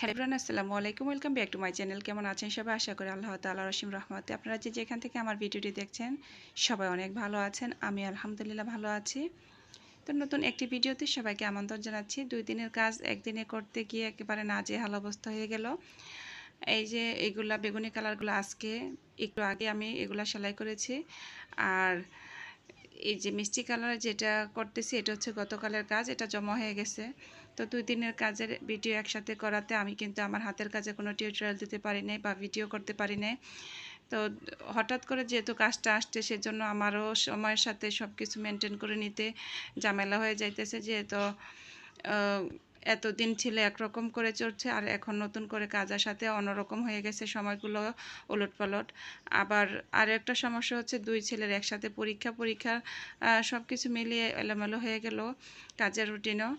Hello ব্রান আসসালামু আলাইকুম। Welcome back to my channel কেমন আছেন সবাই? আশা করি আল্লাহ তাআলা রসিম রহমতে। আপনারা যে যেখান থেকে আমার ভিডিওটি দেখছেন, সবাই অনেক ভালো আছেন। আমি আলহামদুলিল্লাহ ভালো আছি। তো নতুন একটি ভিডিওতে সবাইকে আমন্ত্রণ জানাচ্ছি। দুই দিনের কাজ একদিনে করতে গিয়ে একেবারে নাজেহাল অবস্থা হয়ে গেল। এই যে এগুলা বেগুনি কালারগুলো আজকে, একটু আগে আমি এগুলা সেলাই করেছি। আর এই যে মিষ্টি কালার যেটা করতেছি, এটা হচ্ছে গতকালের কাজ, এটা জমা হয়ে গেছে। তো দুই দিনের কাজের ভিডিও একসাথে করাতে আমি কিন্তু আমার হাতের কাজে কোনো টিউটোরিয়াল দিতে পারি নাই বা ভিডিও করতে পারি নাই। তো হঠাৎ করে যেহেতু কাজটা আসছে, সেজন্য আমারও সময়ের সাথে সব কিছু মেনটেন করে নিতে ঝামেলা হয়ে যাইতেছে। যেহেতু এতদিন ছিল একরকম করে চলছে আর এখন নতুন করে কাজ সাথে অন্যরকম হয়ে গেছে সময়গুলো ওলট পালট আবার আর একটা সমস্যা হচ্ছে দুই ছেলের একসাথে পরীক্ষা পরীক্ষা সব কিছু মিলিয়ে এলোমেলো হয়ে গেল কাজের রুটিনও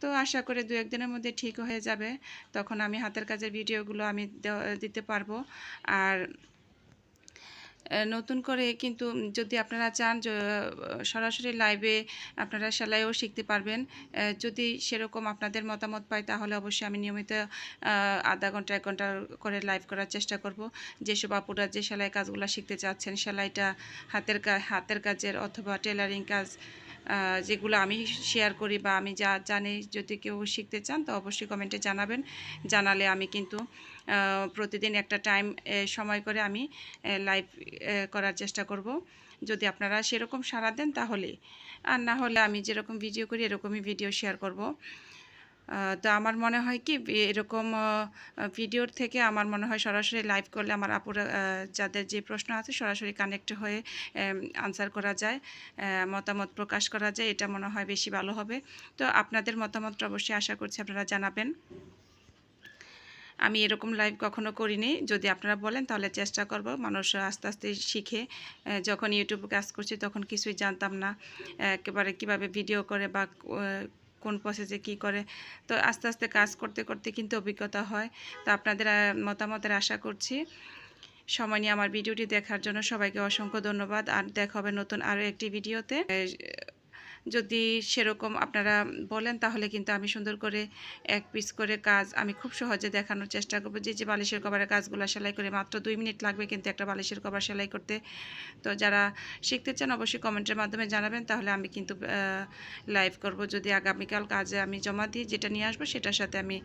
তো আশা করি দু একদিনের মধ্যে ঠিক হয়ে যাবে। তখন আমি হাতের কাজের ভিডিওগুলো আমি দিতে পারব। আর নতুন করে কিন্তু যদি আপনারা চান সরাসরি লাইভে আপনারা সেলাইও শিখতে পারবেন। যদি সেরকম আপনাদের মতামত পাই তাহলে অবশ্যই আমি নিয়মিত আধা ঘণ্টা, এক ঘণ্টা করে লাইভ করার চেষ্টা করব। যেসব আপুরা যে সেলাই কাজগুলো শিখতে চাচ্ছেন, সেলাইটা হাতের হাতের কাজের অথবা টেলারিং কাজ যেগুলো আমি শেয়ার করি বা আমি যা জানি যদি কেউ শিখতে চান, তো অবশ্যই কমেন্টে জানাবেন। জানালে আমি কিন্তু প্রতিদিন একটা টাইম সময় করে আমি লাইভ করার চেষ্টা করব। যদি আপনারা সেরকম সাড়া দেন তাহলে। আর না হলে আমি যেরকম ভিডিও করি, এরকমই ভিডিও শেয়ার করব। তো আমার মনে হয় কি এরকম ভিডিওর থেকে আমার মনে হয় সরাসরি লাইভ করলে আমার আপুরা যাদের যে প্রশ্ন আছে সরাসরি কানেক্ট হয়ে আনসার করা যায় মতামত প্রকাশ করা যায়, এটা মনে হয় বেশি ভালো হবে। তো আপনাদের মতামতটা অবশ্যই আশা করছি আপনারা জানাবেন। আমি এরকম লাইভ কখনো করিনি, যদি আপনারা বলেন তাহলে চেষ্টা করব মানুষ আস্তে আস্তে শিখে যখন ইউটিউবে কাজ করছি তখন কিছুই জানতাম না। একেবারে কীভাবে ভিডিও করে বা কোন প্রসেসে কি করে। তো আস্তে আস্তে কাজ করতে করতে কিন্তু অভিজ্ঞতা হয়। তো আপনাদের মতামতের আশা করছি। সময় নিয়ে আমার ভিডিওটি দেখার জন্য সবাইকে অসংখ্য ধন্যবাদ। আর দেখা হবে নতুন আরও একটি ভিডিওতে। যদি সেরকম আপনারা বলেন, তাহলে কিন্তু আমি সুন্দর করে এক পিস করে কাজ আমি খুব সহজে দেখানোর চেষ্টা করব। যে যে বালিশের কভারের কাজগুলো সেলাই করে মাত্র দুই মিনিট লাগবে কিন্তু একটা বালিশের কভার সেলাই করতে। তো যারা শিখতে চান, অবশ্যই কমেন্টের মাধ্যমে জানাবেন, তাহলে আমি কিন্তু লাইভ করব। যদি আগামীকাল কাজে আমি জমা দিই, যেটা নিয়ে আসব, সেটার সাথে আমি